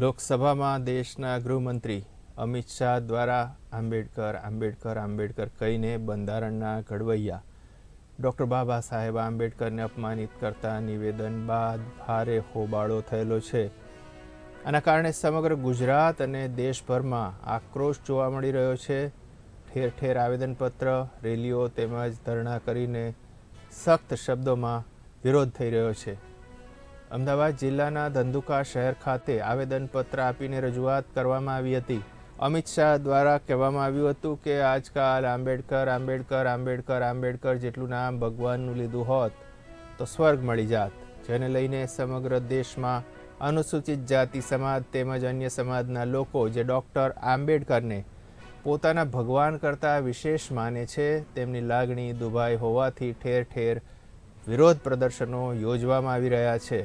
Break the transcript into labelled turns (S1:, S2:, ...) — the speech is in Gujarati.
S1: લોકસભામાં દેશના ગૃહમંત્રી અમિત શાહ દ્વારા આંબેડકર આંબેડકર આંબેડકર કહીને બંધારણના ઘડવૈયા. ડૉક્ટર બાબા સાહેબ આંબેડકરને અપમાનિત કરતા નિવેદન બાદ ભારે હોબાળો થયેલો છે. આના કારણે સમગ્ર ગુજરાત અને દેશભરમાં આક્રોશ જોવા મળી રહ્યો છે. ઠેર ઠેર આવેદનપત્ર, રેલીઓ તેમજ ધરણા કરીને સખ્ત શબ્દોમાં વિરોધ થઈ રહ્યો છે. અમદાવાદ જિલ્લાના ધંધુકા શહેર ખાતે આવેદનપત્ર આપીને રજૂઆત કરવામાં આવી હતી. અમિત શાહ દ્વારા કહેવામાં આવ્યું હતું કે, આજકાલ આંબેડકર આંબેડકર આંબેડકર આંબેડકર જેટલું નામ ભગવાનનું લીધું હોત, તો સ્વર્ગ મળી જાત. જેને લઈને સમગ્ર દેશમાં અનુસૂચિત જાતિ સમાજ તેમજ અન્ય સમાજના લોકો જે ડૉક્ટર આંબેડકરને પોતાના ભગવાન કરતાં વિશેષ માને છે, તેમની લાગણી દુભાઈ હોવાથી ઠેર ઠેર વિરોધ પ્રદર્શનો યોજવામાં આવી રહ્યા છે.